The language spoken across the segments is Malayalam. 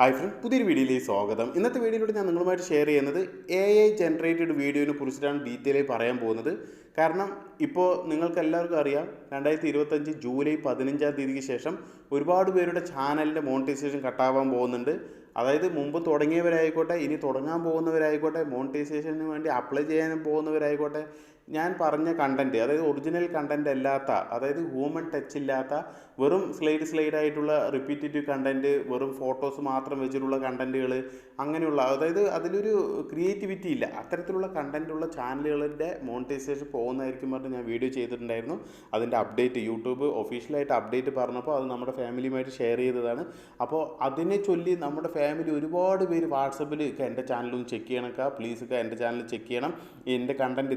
ഹായ് ഫ്രണ്ട് പുതിയൊരു വീഡിയോയിലേക്ക് സ്വാഗതം. ഇന്നത്തെ വീഡിയോയിലൂടെ ഞാൻ നിങ്ങളുമായിട്ട് ഷെയർ ചെയ്യുന്നത് എ ഐ ജനറേറ്റഡ് വീഡിയോനെ കുറിച്ചിട്ടാണ് ഡീറ്റെയിൽ ആയി പറയാൻ പോകുന്നത്. കാരണം ഇപ്പോൾ നിങ്ങൾക്ക് എല്ലാവർക്കും അറിയാം രണ്ടായിരത്തി ഇരുപത്തഞ്ച് ജൂലൈ പതിനഞ്ചാം തീയതിക്ക് ശേഷം ഒരുപാട് പേരുടെ ചാനലിന്റെ മോണിറ്റൈസേഷൻ കട്ടാവാൻ പോകുന്നുണ്ട്. അതായത് മുമ്പ് തുടങ്ങിയവരായിക്കോട്ടെ ഇനി തുടങ്ങാൻ പോകുന്നവരായിക്കോട്ടെ മോണിറ്റൈസേഷന് വേണ്ടി അപ്ലൈ ചെയ്യാൻ പോകുന്നവരായിക്കോട്ടെ ഞാൻ പറഞ്ഞ കണ്ടന്റ് അതായത് ഒറിജിനൽ കണ്ടന്റ് അല്ലാത്ത അതായത് ഹ്യൂമൻ ടച്ച് ഇല്ലാത്ത വെറും സ്ലൈഡ് സ്ലൈഡ് ആയിട്ടുള്ള റിപ്പീറ്റേറ്റീവ് കണ്ടന്റ് വെറും ഫോട്ടോസ് മാത്രം വെച്ചിട്ടുള്ള കണ്ടന്റുകൾ അങ്ങനെയുള്ള അതായത് അതിലൊരു ക്രിയേറ്റിവിറ്റി ഇല്ല. അത്തരത്തിലുള്ള കണ്ടന്റുള്ള ചാനലുകളുടെ മോണിറ്റൈസേഷൻ പോകുന്നതായിരിക്കും പറഞ്ഞ് ഞാൻ വീഡിയോ ചെയ്തിട്ടുണ്ടായിരുന്നു. അതിന്റെ അപ്ഡേറ്റ് യൂട്യൂബ് ഒഫീഷ്യലായിട്ട് അപ്ഡേറ്റ് പറഞ്ഞപ്പോൾ അത് നമ്മുടെ ഫാമിലിയുമായിട്ട് ഷെയർ ചെയ്തതാണ്. അപ്പോൾ അതിനെ ചൊല്ലി നമ്മുടെ ഫാമിലി ഒരുപാട് പേര് വാട്സപ്പിൽ എന്റെ ചാനലൊന്ന് ചെക്ക് ചെയ്യണക്ക പ്ലീസ് എന്റെ ചാനൽ ചെക്ക് ചെയ്യണം. എന്റെ കണ്ടന്റ്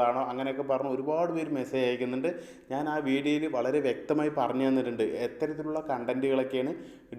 ഇത്തരത്തിലുള്ളതാണോ അങ്ങനെയൊക്കെ പറഞ്ഞ് ഒരുപാട് പേര് മെസ്സേജ് അയക്കുന്നുണ്ട്. ഞാൻ ആ വീഡിയോയിൽ വളരെ വ്യക്തമായി പറഞ്ഞു തന്നിട്ടുണ്ട്. എത്തരത്തിലുള്ള കണ്ടന്റുകളൊക്കെയാണ്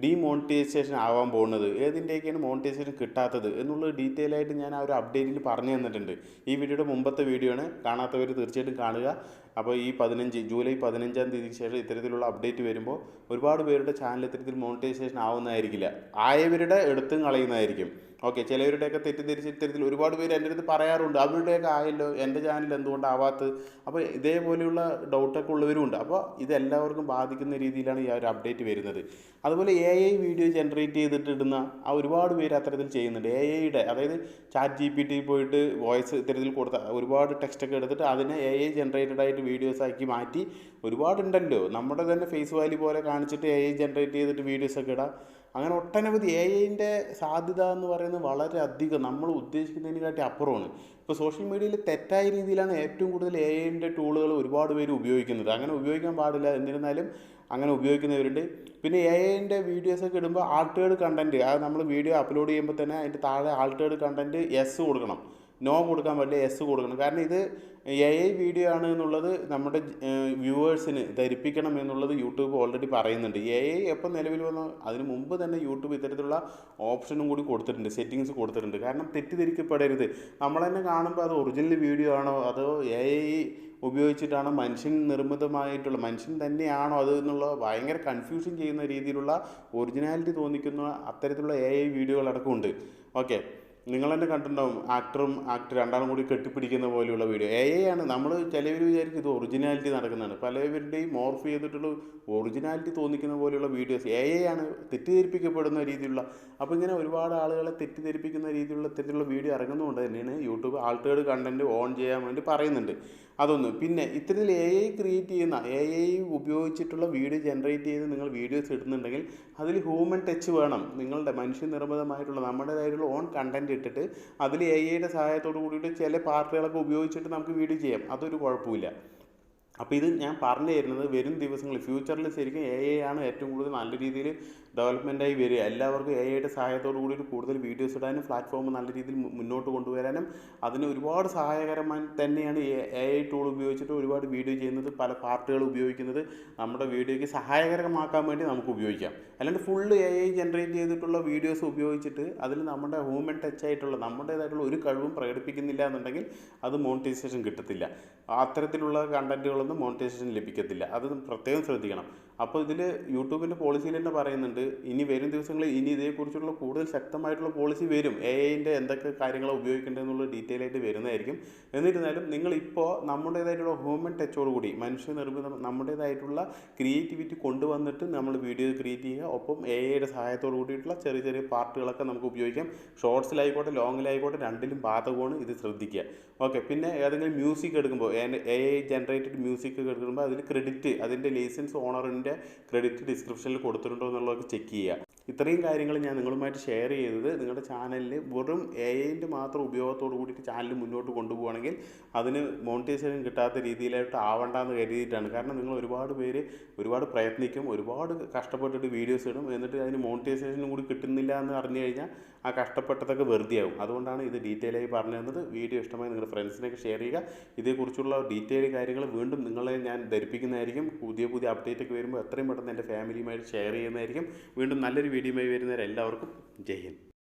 ഡീമോണിറ്റൈസേഷൻ ആവാൻ പോകുന്നത്. ഏതിന്റെയൊക്കെയാണ് മോണിറ്റൈസേഷൻ കിട്ടാത്തത് എന്നുള്ളത് ഡീറ്റെയിൽ ആയിട്ട് ഞാൻ ആ ഒരു അപ്ഡേറ്റിൽ പറഞ്ഞു തന്നിട്ടുണ്ട്. ഈ വീഡിയോയുടെ മുമ്പത്തെ വീഡിയോ ആണ്. കാണാത്തവർ തീർച്ചയായിട്ടും കാണുക. അപ്പോൾ ഈ പതിനഞ്ച് ജൂലൈ പതിനഞ്ചാം തീയതിക്ക് ശേഷം ഇത്തരത്തിലുള്ള അപ്ഡേറ്റ് വരുമ്പോൾ ഒരുപാട് പേരുടെ ചാനൽ ഇത്തരത്തിൽ മോണിറ്റൈസേഷൻ ആവുന്നതായിരിക്കില്ല. ആയവരുടെ എടുത്തും കളയുന്നതായിരിക്കും. ഓക്കെ ചിലവരുടെയൊക്കെ തെറ്റിദ്ധരിച്ച് ഇത്തരത്തിൽ ഒരുപാട് പേര് എന്റെ അടുത്ത് പറയാറുണ്ട് അവരുടെയൊക്കെ ആയല്ലോ എന്റെ ചാനൽ എന്തുകൊണ്ടാവാത്തത് അപ്പോൾ ഇതേപോലെയുള്ള ഡൗട്ടൊക്കെ ഉള്ളവരും ഉണ്ട്. അപ്പോൾ ഇതെല്ലാവർക്കും ബാധിക്കുന്ന രീതിയിലാണ് ഈ ഒരു അപ്ഡേറ്റ് വരുന്നത്. അതുപോലെ എ ഐ വീഡിയോ ജനറേറ്റ് ചെയ്തിട്ടിടുന്ന ആ ഒരുപാട് പേര് അത്തരത്തിൽ ചെയ്യുന്നുണ്ട്. എ ഐയുടെ അതായത് ചാറ്റ് ജി പി ടി പോയിട്ട് വോയിസ് ഇത്തരത്തിൽ കൊടുത്ത ഒരുപാട് ടെക്സ്റ്റൊക്കെ എടുത്തിട്ട് അതിനെ എ ഐ ജനറേറ്റഡ് ആയിട്ട് വീഡിയോസ് ആക്കി മാറ്റി. ഒരുപാടുണ്ടല്ലോ. നമ്മുടെ തന്നെ ഫേസ് വാല്യൂ പോലെ കാണിച്ചിട്ട് എ ഐ ജനറേറ്റ് ചെയ്തിട്ട് വീഡിയോസൊക്കെ ഇടാം. അങ്ങനെ ഒട്ടനവധി എ ഐന്റെ സാധ്യത എന്ന് പറയുന്നത് വളരെ അധികം നമ്മൾ ഉദ്ദേശിക്കുന്നതിനെക്കാട്ടി അപ്പുറമാണ്. ഇപ്പോൾ സോഷ്യൽ മീഡിയയിൽ തെറ്റായ രീതിയിലാണ് ഏറ്റവും കൂടുതൽ എ ഐന്റെ ടൂളുകൾ ഒരുപാട് പേര് ഉപയോഗിക്കുന്നത്. അങ്ങനെ ഉപയോഗിക്കാൻ പാടില്ല. എന്നിരുന്നാലും അങ്ങനെ ഉപയോഗിക്കുന്നവരുണ്ട്. പിന്നെ എ ഐന്റെ വീഡിയോസൊക്കെ ഇടുമ്പോൾ ആൾട്ടേഡ് കണ്ടന്റ് അത് നമ്മൾ വീഡിയോ അപ്ലോഡ് ചെയ്യുമ്പോൾ തന്നെ അതിന്റെ താഴെ ആൾട്ടേഡ് കണ്ടന്റ് എസ് കൊടുക്കണം. നോ കൊടുക്കാൻ പറ്റില്ല എസ് കൊടുക്കണം. കാരണം ഇത് എ ഐ വീഡിയോ ആണ് എന്നുള്ളത് നമ്മുടെ വ്യൂവേഴ്സിന് ധരിപ്പിക്കണം എന്നുള്ളത് യൂട്യൂബ് ഓൾറെഡി പറയുന്നുണ്ട്. എ ഐ എപ്പോൾ നിലവിൽ വന്നോ അതിന് മുമ്പ് തന്നെ യൂട്യൂബ് ഇത്തരത്തിലുള്ള ഓപ്ഷനും കൂടി കൊടുത്തിട്ടുണ്ട് സെറ്റിങ്സ് കൊടുത്തിട്ടുണ്ട്. കാരണം തെറ്റിദ്ധരിക്കപ്പെടരുത്. നമ്മൾ തന്നെ കാണുമ്പോൾ അത് ഒറിജിനൽ വീഡിയോ ആണോ അതോ എ ഐ ഉപയോഗിച്ചിട്ടാണോ മനുഷ്യൻ നിർമ്മിതമായിട്ടുള്ള മനുഷ്യൻ തന്നെയാണോ അത് എന്നുള്ള ഭയങ്കര കൺഫ്യൂഷൻ ചെയ്യുന്ന രീതിയിലുള്ള ഒറിജിനാലിറ്റി തോന്നിക്കുന്ന അത്തരത്തിലുള്ള എ ഐ വീഡിയോകളടക്കമുണ്ട് ഓക്കെ നിങ്ങൾ തന്നെ കണ്ടിട്ടുണ്ടാവും ആക്ടറും ആക്ടർ രണ്ടാളും കൂടി കെട്ടിപ്പിടിക്കുന്ന പോലെയുള്ള വീഡിയോ എ ആണ്. നമ്മൾ ചിലവർ വിചാരിക്കും ഇത് ഒറിജിനാലിറ്റി നടക്കുന്നതാണ്. പലവരുടെയും മോർഫ് ചെയ്തിട്ടുള്ള ഒറിജിനാലിറ്റി തോന്നിക്കുന്ന പോലെയുള്ള വീഡിയോസ് എ ആണ് തെറ്റിദ്ധരിപ്പിക്കപ്പെടുന്ന രീതിയിലുള്ള. അപ്പോൾ ഇങ്ങനെ ഒരുപാട് ആളുകളെ തെറ്റിദ്ധരിപ്പിക്കുന്ന രീതിയിലുള്ള ഇത്തരത്തിലുള്ള വീഡിയോ ഇറങ്ങുന്നതുകൊണ്ട് തന്നെയാണ് യൂട്യൂബ് ആൾട്ടേഡ് കണ്ടന്റ് ഓൺ ചെയ്യാൻ വേണ്ടി പറയുന്നുണ്ട്. അതൊന്ന്. പിന്നെ ഇത്തരത്തിൽ എ ഐ ക്രിയേറ്റ് ചെയ്യുന്ന എ ഐ ഉപയോഗിച്ചിട്ടുള്ള വീഡിയോ ജനറേറ്റ് ചെയ്ത് നിങ്ങൾ വീഡിയോസ് ഇടുന്നുണ്ടെങ്കിൽ അതിൽ ഹ്യൂമൻ ടച്ച് വേണം. നിങ്ങളുടെ മനുഷ്യ നിർമ്മിതമായിട്ടുള്ള നമ്മുടേതായിട്ടുള്ള ഓൺ കണ്ടന്റ് ഇട്ടിട്ട് അതിൽ എ ഐയുടെ സഹായത്തോട് കൂടിയിട്ട് ചില പാർട്ടുകളൊക്കെ ഉപയോഗിച്ചിട്ട് നമുക്ക് വീഡിയോ ചെയ്യാം. അതൊരു കുഴപ്പമില്ല അപ്പോൾ ഇത് ഞാൻ പറഞ്ഞു തരുന്നത് വരും ദിവസങ്ങളിൽ ഫ്യൂച്ചറിൽ ശരിക്കും എ ഐ ആണ് ഏറ്റവും കൂടുതൽ നല്ല രീതിയിൽ ഡെവലപ്മെന്റായി വരിക. എല്ലാവർക്കും എ ഐയുടെ സഹായത്തോടു കൂടി കൂടുതൽ വീഡിയോസ് ഇടാനും പ്ലാറ്റ്ഫോം നല്ല രീതിയിൽ മുന്നോട്ട് കൊണ്ടുവരാനും അതിന് ഒരുപാട് സഹായകരമായി തന്നെയാണ് എ ഐ ടൂൾ ഉപയോഗിച്ചിട്ട് ഒരുപാട് വീഡിയോ ചെയ്യുന്നത് പല പാർട്ടുകൾ ഉപയോഗിക്കുന്നത്. നമ്മുടെ വീഡിയോയ്ക്ക് സഹായകരമാക്കാൻ വേണ്ടി നമുക്ക് ഉപയോഗിക്കാം. അല്ലാണ്ട് ഫുള്ള് എ ഐ ജനറേറ്റ് ചെയ്തിട്ടുള്ള വീഡിയോസ് ഉപയോഗിച്ചിട്ട് അതിൽ നമ്മുടെ ഹ്യൂമൻ ടച്ച് ആയിട്ടുള്ള നമ്മുടേതായിട്ടുള്ള ഒരു കഴിവും പ്രകടിപ്പിക്കുന്നില്ല എന്നുണ്ടെങ്കിൽ അത് മോണിറ്റൈസേഷൻ കിട്ടത്തില്ല. അത്തരത്തിലുള്ള കണ്ടന്റുകളൊന്നും മോണിറ്റൈസേഷൻ ലഭിക്കത്തില്ല. അത് പ്രത്യേകം ശ്രദ്ധിക്കണം. അപ്പോൾ ഇതിൽ യൂട്യൂബിന്റെ പോളിസിയിൽ തന്നെ പറയുന്നുണ്ട് ഇനി വരും ദിവസങ്ങളിൽ ഇനി ഇതേക്കുറിച്ചുള്ള കൂടുതൽ ശക്തമായിട്ടുള്ള പോളിസി വരും. എ ഐന്റെ എന്തൊക്കെ കാര്യങ്ങളാണ് ഉപയോഗിക്കേണ്ടതെന്നുള്ള ഡീറ്റെയിൽ ആയിട്ട് വരുന്നതായിരിക്കും. എന്നിരുന്നാലും നിങ്ങൾ നിങ്ങളിപ്പോൾ നമ്മുടേതായിട്ടുള്ള ഹ്യൂമൻ ടച്ചോടുകൂടി മനുഷ്യനിർമ്മിത നമ്മുടേതായിട്ടുള്ള ക്രിയേറ്റിവിറ്റി കൊണ്ടുവന്നിട്ട് നമ്മൾ വീഡിയോ ക്രിയേറ്റ് ചെയ്യുക ഒപ്പം എ ഐയുടെ സഹായത്തോട് കൂടിയിട്ടുള്ള ചെറിയ ചെറിയ പാർട്ടുകളൊക്കെ നമുക്ക് ഉപയോഗിക്കാം. ഷോർട്സിലായിക്കോട്ടെ ലോങ്ങിലായിക്കോട്ടെ രണ്ടിലും ബാധകമാണ് ഇത് ശ്രദ്ധിക്കുക. ഓക്കെ പിന്നെ ഏതെങ്കിലും മ്യൂസിക് എടുക്കുമ്പോൾ എ ഐ ജനറേറ്റഡ് മ്യൂസിക് എടുക്കുമ്പോൾ അതിൽ ക്രെഡിറ്റ് അതിന്റെ ലൈസൻസ് ഓണറിന്റെ ക്രെഡിറ്റ് ഡിസ്ക്രിപ്ഷനിൽ കൊടുത്തിട്ടുണ്ടോ എന്നുള്ളതൊക്കെ ചെക്ക് ചെയ്യുക. ഇത്രയും കാര്യങ്ങൾ ഞാൻ നിങ്ങളുമായിട്ട് ഷെയർ ചെയ്തത്. നിങ്ങളുടെ ചാനലിൽ വെറും എ ഐന്റെ മാത്രം ഉപയോഗത്തോട് കൂടിയിട്ട് ചാനൽ മുന്നോട്ട് കൊണ്ടുപോകണമെങ്കിൽ അതിന് മോണിറ്റൈസേഷൻ കിട്ടാത്ത രീതിയിലായിട്ട് ആവണ്ടെന്ന് കരുതിയിട്ടാണ്. കാരണം നിങ്ങൾ ഒരുപാട് പേര് ഒരുപാട് പ്രയത്നിക്കും ഒരുപാട് കഷ്ടപ്പെട്ടിട്ട് വീഡിയോസ് ഇടും. എന്നിട്ട് അതിന് മോണിറ്റൈസേഷനും കൂടി കിട്ടുന്നില്ല എന്ന് അറിഞ്ഞു കഴിഞ്ഞാൽ ആ കഷ്ടപ്പെട്ടതൊക്കെ വെറുതെയാവും. അതുകൊണ്ടാണ് ഇത് ഡീറ്റെയിൽ ആയി പറഞ്ഞു തന്നത്. വീഡിയോ ഇഷ്ടമായി നിങ്ങളുടെ ഫ്രണ്ട്സിനൊക്കെ ഷെയർ ചെയ്യുക. ഇതേക്കുറിച്ചുള്ള ഡീറ്റെയിൽ കാര്യങ്ങൾ വീണ്ടും നിങ്ങളെ ഞാൻ ധരിപ്പിക്കുന്നതായിരിക്കും. പുതിയ പുതിയ അപ്ഡേറ്റ് ഒക്കെ വരുമ്പോൾ എത്രയും പെട്ടെന്ന് എന്റെ ഫാമിലിയുമായിട്ട് ഷെയർ ചെയ്യുന്നതായിരിക്കും. വീണ്ടും നല്ലൊരു വീഡിയോയുമായി വരുന്നവരെല്ലാവർക്കും ജയ് ഹിന്ദ്.